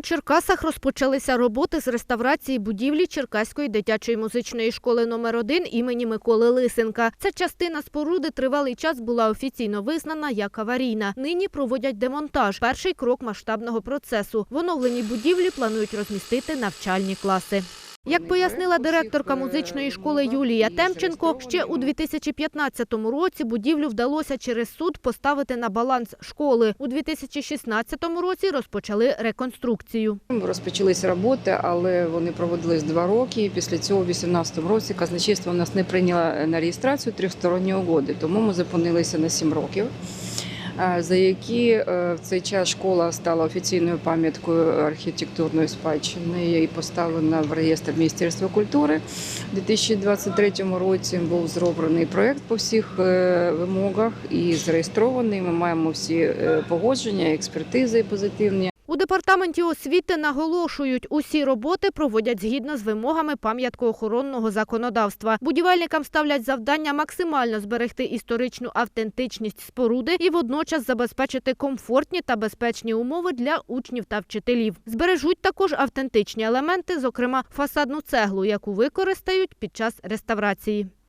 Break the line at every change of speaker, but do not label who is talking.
У Черкасах розпочалися роботи з реставрації будівлі Черкаської дитячої музичної школи номер 1 імені Миколи Лисенка. Ця частина споруди тривалий час була офіційно визнана як аварійна. Нині проводять демонтаж. Перший крок масштабного процесу. В оновленій будівлі планують розмістити навчальні класи. Як пояснила директорка музичної школи Юлія Темченко, ще у 2015 році будівлю вдалося через суд поставити на баланс школи. У 2016 році розпочали реконструкцію.
Розпочалися роботи, але вони проводились два роки. Після цього, у 2018 році, казначейство у нас не прийняло на реєстрацію трьохсторонні угоди, тому ми зупинилися на сім років. За які е, в цей час школа стала офіційною пам'яткою архітектурної спадщини і поставлена в реєстр Міністерства культури. У 2023 році був зроблений проєкт по всіх е, вимогах і зареєстрований. Ми маємо всі е, погодження, експертизи позитивні.
У департаменті освіти наголошують, усі роботи проводять згідно з вимогами пам'яткоохоронного законодавства. Будівельникам ставлять завдання максимально зберегти історичну автентичність споруди і водночас забезпечити комфортні та безпечні умови для учнів та вчителів. Збережуть також автентичні елементи, зокрема фасадну цеглу, яку використають під час реставрації.